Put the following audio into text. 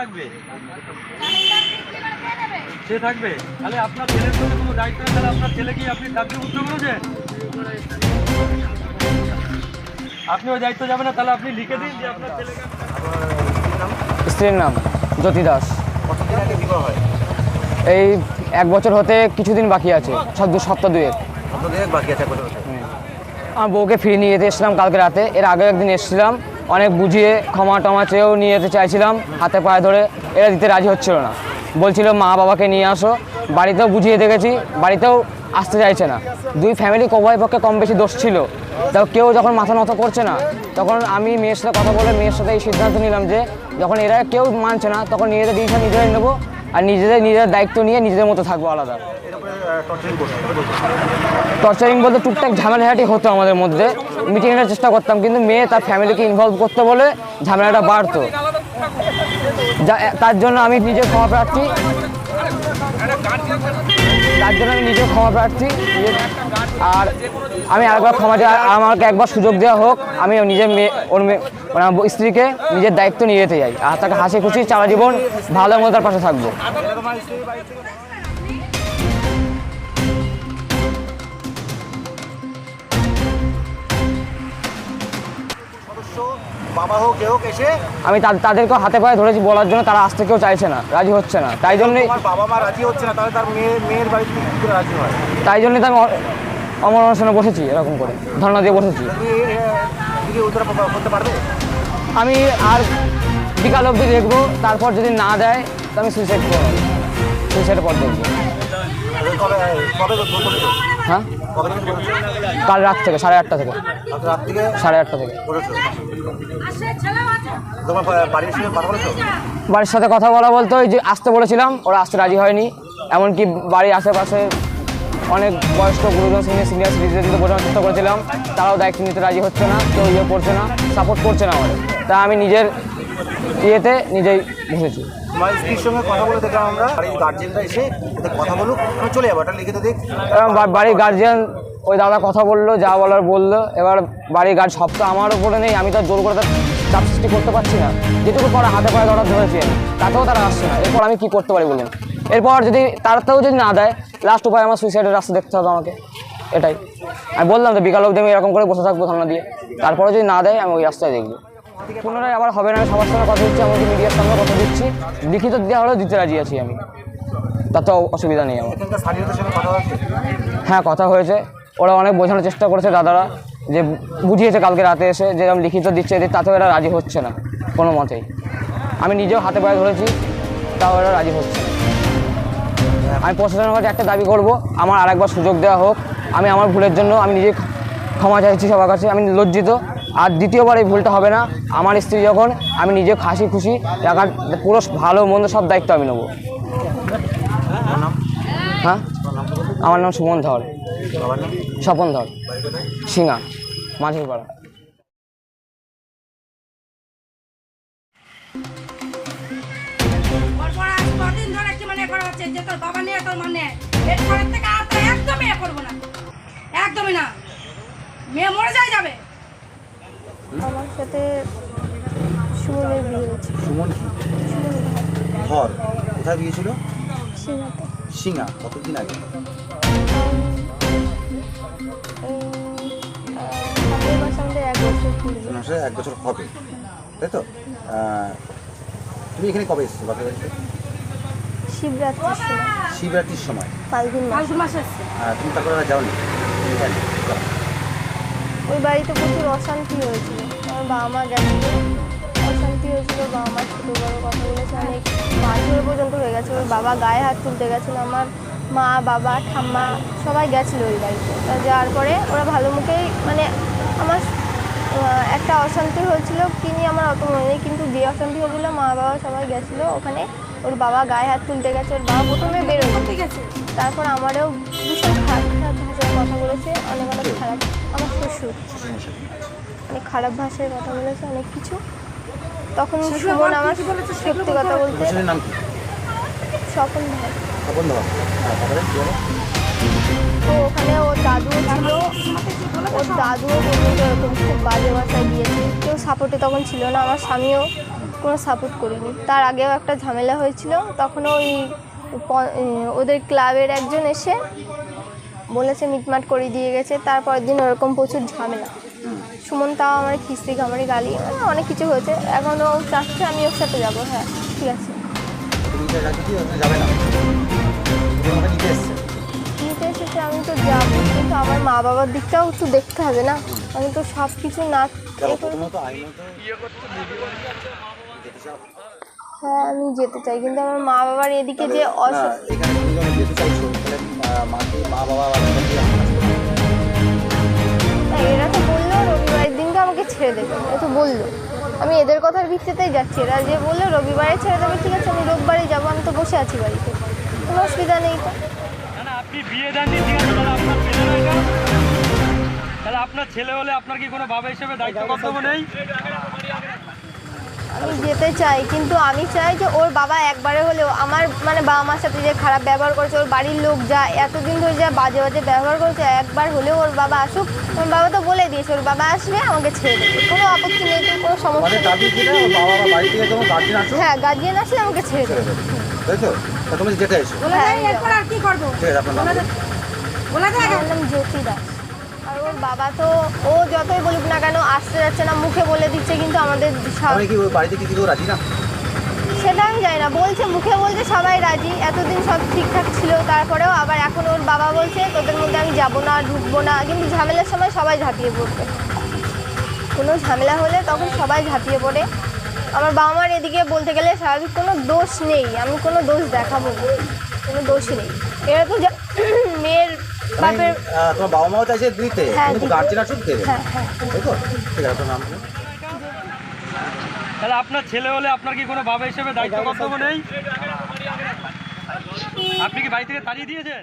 থাকবে? সে থাকবে? তাহলে আপনার ছেলের কোনো দায়িত্ব তাহলে আপনার ছেলে কি আপনি চাকরি উদ্যোগ করেছেন আপনি ওই দায়িত্ব যাবেন না তাহলে আপনি লিখে দিন যে আপনার ছেলেকে স্ত্রীর নাম জ্যোতি দাস। এই এক বছর হতে কিছুদিন বাকি আছে দু সপ্তাহ দুয়ের বাকি আছে কত আমার বউকে ফিরিয়ে নিয়ে যেতে এসেছিলাম কালকে রাতে এর আগে একদিন এসেছিলাম। অনেক বুঝিয়ে ক্ষমা টমা চেয়েও নিয়ে যেতে চাইছিলাম, হাতে পায়ে ধরে এরা দিতে রাজি হচ্ছিল না। বলছিল, মা বাবাকে নিয়ে আসো। বাড়িতেও বুঝিয়ে দেখেছি, বাড়িতেও আসতে চাইছে না। দুই ফ্যামিলি কবাই পক্ষে কম বেশি দোষ ছিল। তাও কেউ যখন মাথা নত করছে না, তখন আমি মেয়ের সাথে কথা বলে মেয়ের সাথে এই সিদ্ধান্ত নিলাম যে, যখন এরা কেউ মানছে না, তখন নিজেদের ডিসিশন নিজেরাই নেব। আর নিজেদের নিজের দায়িত্ব নিয়ে নিজেদের মতো থাকব আলাদা। টর্চারিং বলতে টুকটাক ঝামেলাহাটি হতো আমাদের মধ্যে। মিটিংয়ের চেষ্টা করতাম, কিন্তু মেয়ে তার ফ্যামিলিকে ইনভলভ করতে বলে ঝামেলাটা বাড়তো। যা- তার জন্য আমি নিজে ক্ষমা প্রার্থী। তার জন্য আমি নিজে ক্ষমা প্রার্থী। আর আমি আরেকবার ক্ষমা চাই আমাকে একবার সুযোগ দেওয়া হোক, আমি নিজের মেয়ে, ওর মেয়ে মানে স্ত্রীকে নিজের দায়িত্ব নিয়ে যেতে যাই আর তাকে হাসি খুশি, সারা জীবন ভালো মতো তার পাশে থাকব। সদস্য বাবা হোক হোক এসে আমি তা- তাদেরকেও হাতে পায়ে ধরেছি বলার জন্য তারা আসতে কেউ চাইছে না রাজি হচ্ছে না। তাই জন্যই তোমার বাবা মা রাজি হচ্ছে না তাহলে তার মেয়ে মেয়ের বাড়িতে রাজি হয়? তাই জন্যই তো আমি অমর অনুষ্ঠানে বসেছি এরকম করে ধর্ণা দিয়ে বসেছি। করতে পারবে? আমি আর বিকাল অবধি দেখব তারপর যদি না দেয় তো আমি সুইসাইড করব। সুইসাইডের পর দেখব। হ্যাঁ? কাল রাত থেকে সাড়ে আটটা থেকে। সাড়ে আটটা থেকে। বাড়ির সাথে কথা বলা বলতে ওই যে আসতে বলেছিলাম ওরা আসতে রাজি হয়নি। এমনকি বাড়ির আশেপাশে অনেক বয়স্ক গুরুজন সিনিয়র সিনিয়র সিটিজেনদের বোঝানোর চেষ্টা করেছিলাম। তারাও দায়িত্ব নিতে রাজি হচ্ছে না কেউ ইয়ে করছে না সাপোর্ট করছে না আমাদের। তা আমি নিজের ইয়েতে নিজেই বসেছি। স্ত্রীর সঙ্গে কথা বলে দেখলাম আমরা বাড়ির গার্জেনরা এসে কথা বলুক আমি চলে যাব এটা লিখিত দিক। এবং বাড়ির গার্জিয়ান ওই দাদা কথা বলল যা বলার বলল এবার বাড়ির গার্ড সব তো আমার উপরে নেই আমি তো জোর করে তার চাপ সৃষ্টি করতে পারছি না। যেটুকু পরে হাতে পায়ে ধরা ধরেছি আমি তাতেও তারা আসছে না। এরপর আমি কি করতে পারি বলুন? এরপর যদি তারতেও যদি না দেয় লাস্ট উপায় আমার সুইসাইডের রাস্তা দেখতে হবে আমাকে। এটাই। আমি বললাম তো বিকাল অবধি আমি এরকম করে বসে থাকব ধারণা দিয়ে। তারপরে যদি না দেয় আমি ওই রাস্তায় দেখব। পুনরায় আবার হবে না সবার সঙ্গে কথা দিচ্ছি আমাকে মিডিয়ার সঙ্গে কথা দিচ্ছি। লিখিত দেওয়া হলেও দিতে রাজি আছি আমি। তাতে অসুবিধা নেই আমার। হচ্ছে? হ্যাঁ কথা হয়েছে। ওরা অনেক বোঝানোর চেষ্টা করেছে দাদারা যে বুঝিয়েছে কালকে রাতে এসে যে আমি লিখিত দিচ্ছে এদের তাতেও এরা রাজি হচ্ছে না কোনো মতেই। আমি নিজেও হাতে পায়ে ধরেছি তাও এরা রাজি হচ্ছে না। আমি প্রশাসনের কাছে একটা দাবি করব আমার আরেকবার সুযোগ দেওয়া হোক। আমি আমার ভুলের জন্য আমি নিজে ক্ষমা চাইছি সবার কাছে আমি লজ্জিত। আর দ্বিতীয়বার এই ভুলটা হবে না। আমার স্ত্রী যখন, আমি নিজে হাসি খুশি রাখার পুরো ভালো মন্দ সব দায়িত্ব আমি নেব। হ্যাঁ? আমার নাম সুমন ধর। স্বপন ধর। সিঙ্গা। মাঝির পাড়া একদমই না। একদমই না। মেয়ে মরে যায় যাবে। আমার সাথে সুমনের বিয়ে হয়েছে। সুমন কি? ধর কোথায় গিয়েছিল সিংহাতে। সিঙ্গা কতদিন আগে? মাস এক বছর পূর্বে মাসে এক বছর হবে। তাই তো? তুমি এখানে কবে এসেছ বাপের বাড়িতে? শিবরাত্রির সময়। শিবরাত্রির সময়। ফাল্গুন মাস। তুমি তারপরে যাওনি? ওই বাড়িতে প্রচুর অশান্তি হয়েছিল। আমার বাবা মা গেছিল অশান্তি হয়েছিল বাবা মা ছোটো বড়ো কথা বলেছে। অনেক মারধর পর্যন্ত হয়ে গেছে। ওর বাবা গায়ে হাত তুলতে গেছিল। আমার মা বাবা ঠাম্মা সবাই গেছিল ওই বাড়িতে। তা যাওয়ার পরে ওরা ভালো মুখেই মানে আমার একটা অশান্তি হয়েছিল। কি নিয়ে আমার অত মনে নেই। কিন্তু যে অশান্তি হয়েছিল মা বাবা সবাই গেছিল। ওখানে ওর বাবা গায়ে হাত তুলতে গেছে। ওর বাবা প্রথমে বেরোয়। ঠিক আছে তারপর আমারও ভীষণ খারাপ খারাপ ভাষায় কথা বলেছে অনেক অনেক খারাপ আমার শ্বশুর। অনেক খারাপ ভাষায় কথা বলেছে অনেক কিছু। তখন সুমন আমার সত্যি কথা বলতে? স্বপন ভাই স্বপন ধর। হ্যাঁ? তো ওখানে ওর দাদুও ছিল? ওর দাদুও পর্যন্ত এরকম খুব বাজে ভাষায় দিয়েছে। কেউ সাপোর্টে তখন ছিল না আমার স্বামীও কোনো সাপোর্ট করিনি। তার আগেও একটা ঝামেলা হয়েছিল তখন ওই ওদের ক্লাবের একজন এসে বলেছে মিটমাট করে দিয়ে গেছে। তারপরের দিন ওরকম প্রচুর ঝামেলা। সুমন তাও আমার খিস্তি খামারি গালি মানে অনেক কিছু হয়েছে। এখনও চাচ্ছে আমি ওর সাথে যাব। হ্যাঁ ঠিক আছে। নিতে এসেছে আমি তো যাব। কিন্তু আমার মা বাবার দিকটাও একটু দেখতে হবে না? আমি তো সব কিছু না হ্যাঁ আমি যেতে চাই। কিন্তু আমার মা বাবার এদিকে যে অসুখ মাকে এরা তো বলল রবিবারের দিনকে আমাকে ছেড়ে দেবে। এ তো বলল। আমি এদের কথার ভিত্তিতেই যাচ্ছি। এরা যে বলল রবিবারে ছেড়ে দেবে, ঠিক আছে, আমি রোববারে যাব, আমি তো বসে আছি বাড়িতে। কোনো অসুবিধা নেই তো। আপনি বিয়ে দেননি, ঠিক তাহলে আপনার তাহলে আপনার ছেলে হলে আপনার কি কোনো বাবা হিসেবে দায়িত্ব কর্তব্য নেই? আমি যেতে চাই কিন্তু আমি চাই যে ওর বাবা একবারে হলেও আমার মানে বাবা মার সাথে যে খারাপ ব্যবহার করেছে ওর বাড়ির লোক যা এতদিন ধরে যা বাজে বাজে ব্যবহার করেছে একবার হলেও ওর বাবা আসুক। ওর বাবা তো বলে দিয়েছে ওর বাবা আসবে আমাকে ছেড়ে দেবে। কোনো আপত্তি নেই কোনো সমস্যা গার্জেন আসো হ্যাঁ গার্জিয়ান আসলে আমাকে ছেড়ে দেবে। দেবে তাই তো? তুমি যেতে এসো বলে হ্যাঁ, দেয় এরপর আর কি করব? ঠিক আছে আপনার নাম। বলে দেয় জ্যোতি দাস ওর বাবা তো ও যতই বলুক না কেন আসতে যাচ্ছে না মুখে বলে দিচ্ছে কিন্তু আমাদের সব- তাহলে কি ওই বাড়িতে কি কেউ রাজি না? সেটা আমি জানি না বলছে মুখে বলছে সবাই রাজি এতদিন সব ঠিকঠাক ছিল তারপরেও আবার এখন ওর বাবা বলছে তোদের মধ্যে আমি যাব না ঢুকবো না। কিন্তু ঝামেলার সময় সবাই ঝাঁপিয়ে পড়বে। কোনো ঝামেলা হলে তখন সবাই ঝাঁপিয়ে পড়ে। আমার বাবা মার এদিকে বলতে গেলে স্বাভাবিক কোনো দোষ নেই আমি কোনো দোষ দেখাবো না কোনো দোষই নেই। এরা তো যা- বাপের তোমার বাবা মাও চাইছে দিতে হ্যাঁ, কিন্তু গার্জেন আসুক দেবে। হ্যাঁ হ্যাঁ। ঠিক আছে নাম তাহলে আপনার ছেলে হলে আপনার কি কোনো বাবা হিসেবে দায়িত্ব কর্তব্য নেই? আপনি কি বাড়ি থেকে তাড়িয়ে দিয়েছেন?